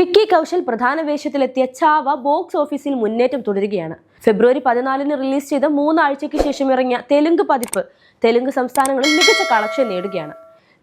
വിക്കി കൗശൽ പ്രധാന വേഷത്തിലെത്തിയ ചാവ ബോക്സ് ഓഫീസിൽ മുന്നേറ്റം തുടരുകയാണ്. ഫെബ്രുവരി പതിനാലിന് റിലീസ് ചെയ്ത മൂന്നാഴ്ചയ്ക്ക് ശേഷം ഇറങ്ങിയ തെലുങ്ക് പതിപ്പ് തെലുങ്ക് സംസ്ഥാനങ്ങളിൽ മികച്ച കളക്ഷൻ നേടുകയാണ്.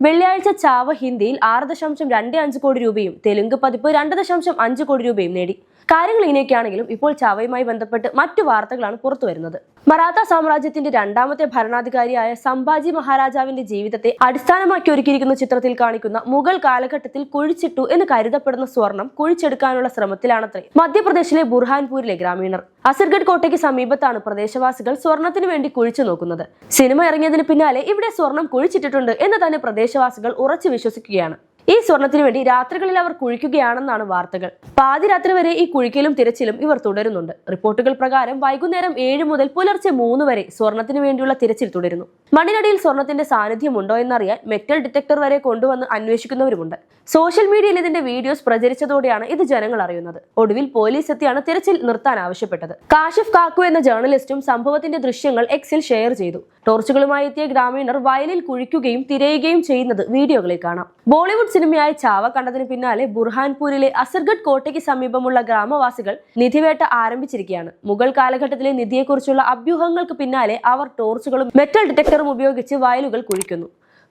വെള്ളിയാഴ്ച ചാവ ഹിന്ദിയിൽ ആറ് ദശാംശം രണ്ട് അഞ്ച് കോടി രൂപയും തെലുങ്ക് പതിപ്പ് രണ്ട് ദശാംശം അഞ്ച് കോടി രൂപയും നേടി. കാര്യങ്ങൾ ഇങ്ങനെയൊക്കെയാണെങ്കിലും ഇപ്പോൾ ചാവയുമായി ബന്ധപ്പെട്ട് മറ്റു വാർത്തകളാണ് പുറത്തു വരുന്നത്. മറാത്ത സാമ്രാജ്യത്തിന്റെ രണ്ടാമത്തെ ഭരണാധികാരിയായ സംഭാജി മഹാരാജാവിന്റെ ജീവിതത്തെ അടിസ്ഥാനമാക്കി ഒരുക്കിയിരിക്കുന്ന ചിത്രത്തിൽ കാണിക്കുന്ന മുഗൾ കാലഘട്ടത്തിൽ കുഴിച്ചിട്ടു എന്ന് കരുതപ്പെടുന്ന സ്വർണം കുഴിച്ചെടുക്കാനുള്ള ശ്രമത്തിലാണത്രേ മധ്യപ്രദേശിലെ ബുർഹാൻപൂരിലെ ഗ്രാമീണർ. അസർഗഡ് കോട്ടയ്ക്ക് സമീപത്താണ് പ്രദേശവാസികൾ സ്വർണത്തിന് വേണ്ടി കുഴിച്ചു നോക്കുന്നത്. സിനിമ ഇറങ്ങിയതിന് പിന്നാലെ ഇവിടെ സ്വർണം കുഴിച്ചിട്ടിട്ടുണ്ട് എന്ന് തന്നെ പ്രദേശവാസികൾ ഉറച്ചു വിശ്വസിക്കുകയാണ്. ഈ സ്വർണത്തിന് വേണ്ടി രാത്രികളിൽ അവർ കുഴിക്കുകയാണെന്നാണ് വാർത്തകൾ. പാതിരാത്രി വരെ ഈ കുഴിക്കലും തിരച്ചിലും ഇവർ തുടരുന്നുണ്ട്. റിപ്പോർട്ടുകൾ പ്രകാരം വൈകുന്നേരം ഏഴ് മുതൽ പുലർച്ചെ മൂന്ന് വരെ സ്വർണത്തിന് വേണ്ടിയുള്ള തിരച്ചിൽ തുടരുന്നു. മണ്ണിനടിയിൽ സ്വർണത്തിന്റെ സാന്നിധ്യമുണ്ടോ എന്നറിയാൻ മെറ്റൽ ഡിറ്റക്ടർ വരെ കൊണ്ടുവന്ന് അന്വേഷിക്കുന്നവരുമുണ്ട്. സോഷ്യൽ മീഡിയയിൽ ഇതിന്റെ വീഡിയോസ് പ്രചരിച്ചതോടെയാണ് ഇത് ജനങ്ങൾ അറിയുന്നത്. ഒടുവിൽ പോലീസ് എത്തിയാണ് തിരച്ചിൽ നിർത്താൻ ആവശ്യപ്പെട്ടത്. കാഷിഫ് കാക്കു എന്ന ജേർണലിസ്റ്റും സംഭവത്തിന്റെ ദൃശ്യങ്ങൾ എക്സിൽ ഷെയർ ചെയ്തു. ടോർച്ചുകളുമായി എത്തിയ ഗ്രാമീണർ വയലിൽ കുഴിക്കുകയും തിരയുകയും ചെയ്യുന്നത് വീഡിയോകളിൽ കാണാം. ബോളിവുഡ് സിനിമയായ ചാവ കണ്ടതിന് പിന്നാലെ ബുർഹാൻപൂരിലെ അസർഗഡ് കോട്ടയ്ക്ക് സമീപമുള്ള ഗ്രാമവാസികൾ നിധിവേട്ട ആരംഭിച്ചിരിക്കുകയാണ്. മുഗൾ കാലഘട്ടത്തിലെ നിധിയെക്കുറിച്ചുള്ള അഭ്യൂഹങ്ങൾക്ക് പിന്നാലെ അവർ ടോർച്ചുകളും മെറ്റൽ ഡിറ്റക്ടറും ഉപയോഗിച്ച് വയലുകൾ കുഴിക്കുന്നു.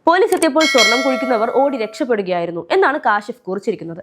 പോലീസ് എത്തിയപ്പോൾ സ്വർണം കുഴിക്കുന്നവർ ഓടി രക്ഷപ്പെടുകയായിരുന്നു എന്നാണ് കാശിഫ് കുറിച്ചിരിക്കുന്നത്.